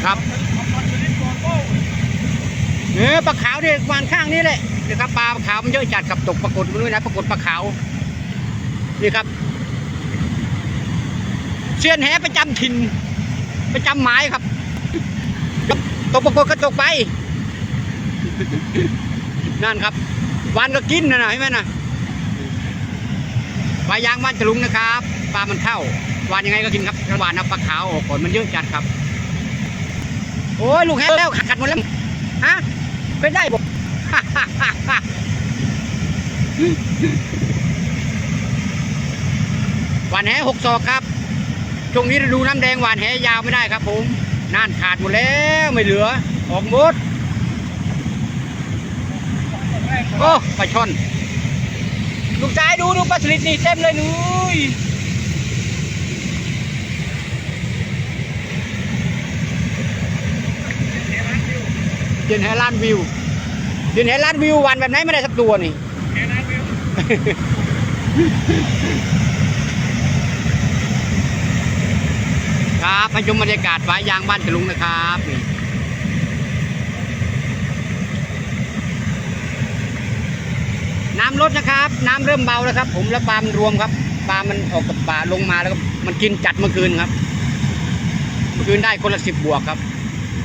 นี่ครับเออปลาขาวเนี่ยวานข้างนี้เลยนี่ครับปลาขาวมันเยอะจัดกับตกปรากฏด้วยนะปรากฏปลาขาวนี่ครับเสียนแหประจำถิ่นประจำหมายครับ ตกปรากฏก็ตกไป นั่นครับวานก็กินนะนะเห็นไหมนะปลายางบ้านฉลุงนะครับปลามันเข้า วานยังไงก็กินครับวานเอาปลาขาวออกก่อนมันเยอะจัดครับ โอ้ยลูกแห้งแล้วขัดหมดแล้วฮะเป็นได้บอกหวานแหหกศอกครับช่วงนี้ดูน้ำแดงหวานแหยาวไม่ได้ครับผมน่านขาดหมดแล้วไม่เหลือ ออกหมดโอ้ปลาช่อนลูกชายดูดูปลาสลิดนี่เต็มเลยนุ้ย เดินแหล้านวิวเดินแหล้านวิววันแบบไหนไม่ได้สักตัวนี่ครับมาชมบรรยากาศฝายยางบ้านตะลุงนะครับน้ำลดนะครับ น้ำเริ่มเบาแล้วครับ ผมแล้วปลามันรวมครับปลามันออกกับป่าลงมาแล้วก็มันกินจัดเมื่อคืนครับ เมื่อคืนได้คนละสิบบวกครับ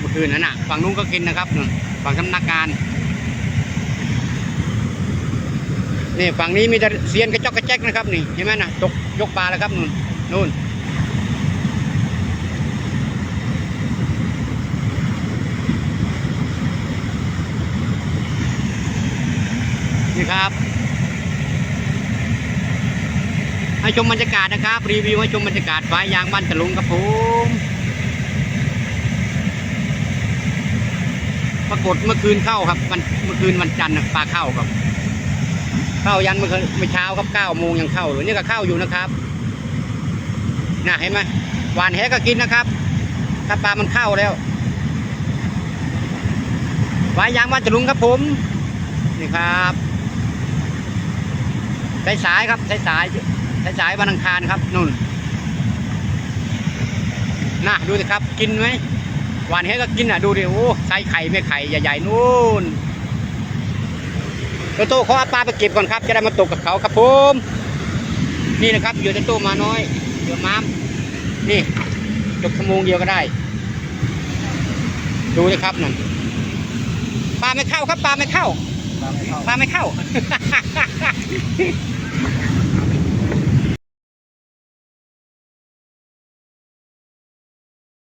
มื่อคืนนั้นน่ะฝั่งนู้นก็กินนะครับนู่นฝั่งสำนักงานนี่ฝั่งนี้มีแต่เซียนกระจอกกระแจกนะครับนี่เห็นไหมนะตกยกปลาแล้วครับนู่นนู่นนี่ครับให้ชมบรรยากาศนะครับ รีวิวให้ชมบรรยากาศฝายยางบ้านตะลุงครับผม รากฏเมื่อคืนเข้าครับวันเมื่อคืนวันจันทร์ปลาเข้าครับ เข้ายันเมื่อคืนเมื่อเช้าครับเก้าโมงยังเข้าเลยนี่ก็เข้าอยู่นะครับน่ะเห็นไหมหวานแหก็กินนะครับ ถ้าปลามันเข้าแล้วฝายยางบ้านตะลุงครับผมนี่ครับสายสายครับสายสายสายสายวันอังคารครับนู่นน่ะดูสิครับกินไหม หวานเฮ้ก็กินอะดูดิโอ้ไส้ไข่ไม่ไข่ใหญ่ๆนู่นโตโต้เขาเอาปลาไปเก็บก่อนครับ จะได้มาตกกับเขาครับผมนี่นะครับเหยื่อโตโต้มาน้อยเหยื่อม้ามนี่จบชั่วโมงเดียวก็ได้ ดูสิครับนั่นปลาไม่เข้าครับปลาไม่เข้าปลาไม่เข้า